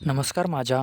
नमस्कार माझ्या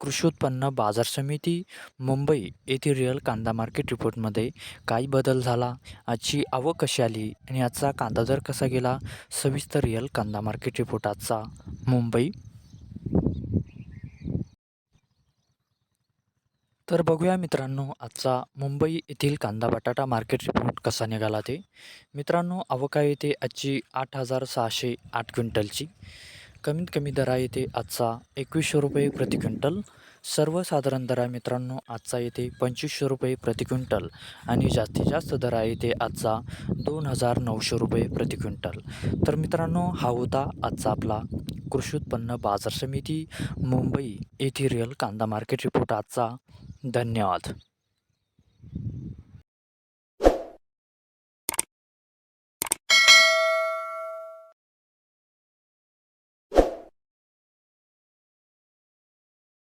कृषी उत्पन्न बाजार समिती मुंबई येथील रिअल कांदा मार्केट रिपोर्टमध्ये काय बदल झाला. आजची आवक कशी आली आणि आजचा कांदा दर कसा गेला? सविस्तर रिअल कांदा मार्केट रिपोर्ट आजचा. मुंबई. तर बघूया मित्रांनो आजचा मुंबई येथील कांदा बटाटा मार्केट रिपोर्ट कसा निघाला ते. मित्रांनो आवका येते आजची आठ हजार सहाशे आठ क्विंटलची. कमीत कमी दरा येते आजचा एकवीसशे रुपये प्रति क्विंटल. सर्वसाधारण दरा मित्रांनो आजचा येते पंचवीसशे रुपये प्रति क्विंटल आणि जास्तीत जास्त दरा येते आजचा दोन हजार नऊशे रुपये प्रति क्विंटल. तर मित्रांनो हा होता आजचा आपला कृषी उत्पन्न बाजार समिती मुंबई येथे रिअल कांदा मार्केट रिपोर्ट आजचा. धन्यवाद.